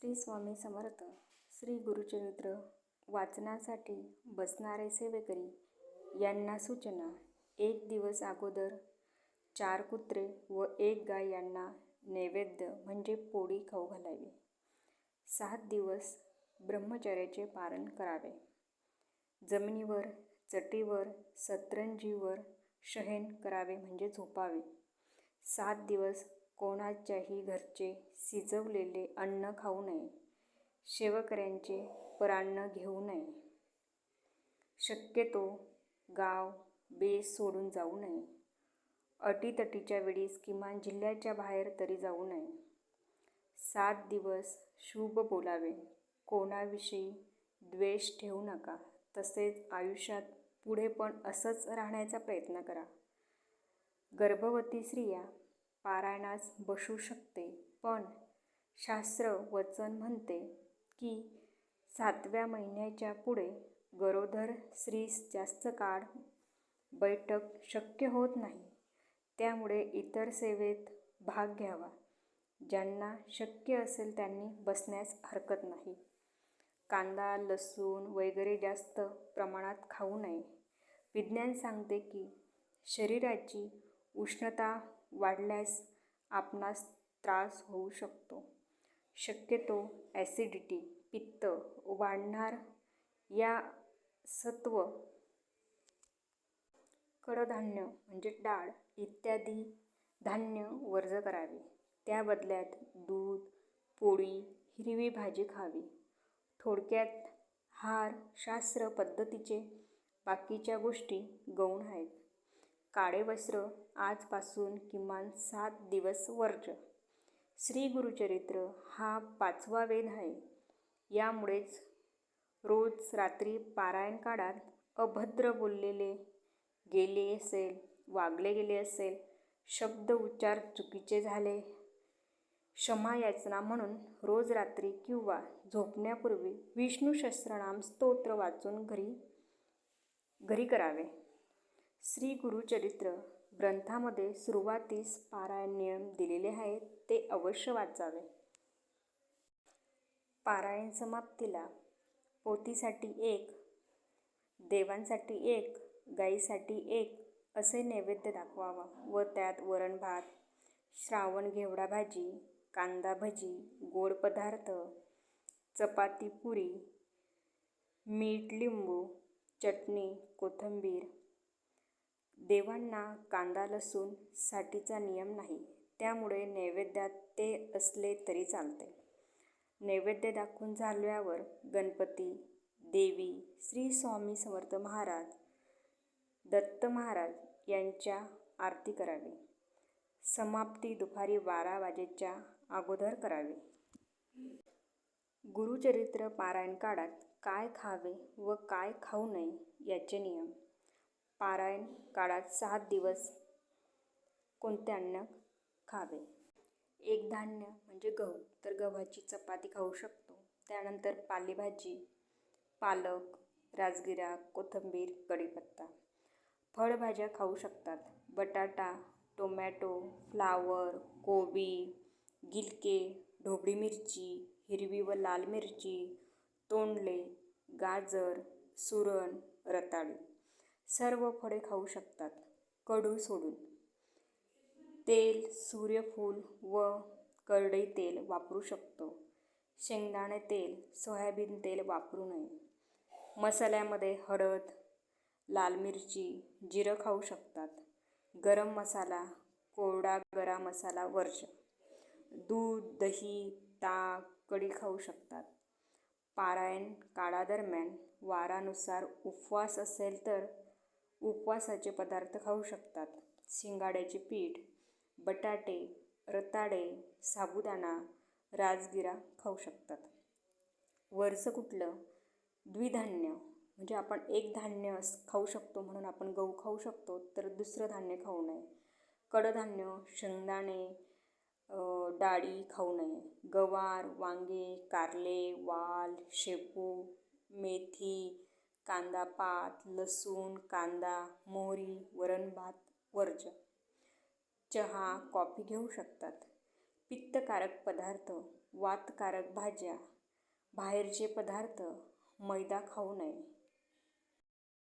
श्री स्वामी समर्थ श्री गुरुचरित्र वाचनासाठी बसणारे सेवेकरी यांना सूचना. एक दिवस अगोदर चार कुत्रे व एक गाय यांना नैवेद्य म्हणजे पोळी खाऊ घालावी. सात दिवस ब्रह्मचर्याचे पालन करावे. जमिनीवर चटीवर सतरंजीवर शयन करावे म्हणजे झोपावे. सात दिवस कोणाच्याही घरचे शिजवलेले अन्न खाऊ नये. शेवकऱ्यांचे परान्न घेऊ नये. शक्यतो गाव बेस सोडून जाऊ नये. अटीतटीच्या वेळीस किमान जिल्ह्याच्या बाहेर तरी जाऊ नये. सात दिवस शुभ बोलावे. कोणाविषयी द्वेष ठेवू नका. तसेच आयुष्यात पुढे पण असंच राहण्याचा प्रयत्न करा. गर्भवती स्त्रिया पारायणास बसू शकते. पण शास्त्र वचन म्हणते की सातव्या महिन्याच्या पुढे गरोदर स्त्रीस जास्त काळ बैठक शक्य होत नाही. त्यामुळे इतर सेवेत भाग घ्यावा. ज्यांना शक्य असेल त्यांनी बसण्यास हरकत नाही. कांदा लसूण वगैरे जास्त प्रमाणात खाऊ नये. विज्ञान सांगते की शरीराची उष्णता वाढल्यास आपणास त्रास होऊ शकतो. शक्यतो ॲसिडिटी पित्त वाढणार या सत्व कडधान्य म्हणजे डाळ इत्यादी धान्य वर्ज करावे. त्या बदल्यात दूध पोळी हिरवी भाजी खावी. थोडक्यात हार शास्त्र पद्धतीचे बाकीच्या गोष्टी गौण आहेत. काळे वस्त्र आजपासून किमान सात दिवस वर्ज. श्री गुरुचरित्र हा पाचवा वेद आहे. यामुळेच रोज रात्री पारायण काळात अभद्र बोललेले गेले असेल वागले गेले असेल शब्द उच्चार चुकीचे झाले क्षमा याचना म्हणून रोज रात्री किंवा झोपण्यापूर्वी विष्णू सहस्रनाम स्तोत्र वाचून घरी घरी करावे. श्री गुरुचरित्र ग्रंथामध्ये सुरुवातीस पारायण नियम दिलेले आहेत ते अवश्य वाचावे. पारायण समाप्तीला पोथीसाठी एक देवांसाठी एक गाईसाठी एक असे नैवेद्य दाखवावा व त्यात वरण भात श्रावण घेवडा भाजी कांदा भजी गोड पदार्थ चपाती पुरी मीठ लिंबू चटणी कोथिंबीर देवांना कांदा लसूण साठीचा नियम नाही. त्यामुळे नैवेद्यात ते असले तरी चालते. नैवेद्य दाखवून झाल्यावर गणपती देवी श्री स्वामी समर्थ महाराज दत्त महाराज यांच्या आरती करावी. समाप्ती दुपारी बारा वाजेच्या अगोदर करावी. गुरुचरित्र पारायण काळात काय खावे व काय खाऊ नये याचे नियम. पारायण काळात सात दिवस कोणते अन्न खावे? एक धान्य म्हणजे गहू. तर गव्हाची चपाती खाऊ शकतो. त्यानंतर पालेभाजी पालक राजगिरा कोथिंबीर कढीपत्ता. फळभाज्या खाऊ शकतात. बटाटा टोमॅटो फ्लावर कोबी गिलके ढोबळी मिरची हिरवी व लाल मिरची तोंडले गाजर सुरण रताळी. सर्व फळे खाऊ शकतात. कडू सोडून. तेल सूर्यफूल व करडई तेल वापरू शकतो. शेंगदाणे तेल सोयाबीन तेल वापरू नये. मसाल्यामध्ये हळद लाल मिरची जिरं खाऊ शकतात. गरम मसाला कोरडा गरा मसाला वर्ज. दूध दही ताक कढी खाऊ शकतात. पारायण काळादरम्यान वारानुसार उपवास असेल तर उपवासाचे पदार्थ खाऊ शकतात. शिंगाड्याचे पीठ बटाटे रताळे साबुदाणा राजगिरा खाऊ शकतात. वरचं कुठलं? द्विधान्य. म्हणजे आपण एक धान्य खाऊ शकतो म्हणून आपण गहू खाऊ शकतो तर दुसरं धान्य खाऊ नये. कडधान्य शेंगदाणे डाळी खाऊ नये. गवार वांगे कारले वाल शेपू मेथी कांदा पात लसूण कांदा मोहरी वरण भात वर्ज. चहा कॉफी घेऊ शकतात. पित्तकारक पदार्थ वातकारक भाज्या. बाहेरचे पदार्थ मैदा खाऊ नये.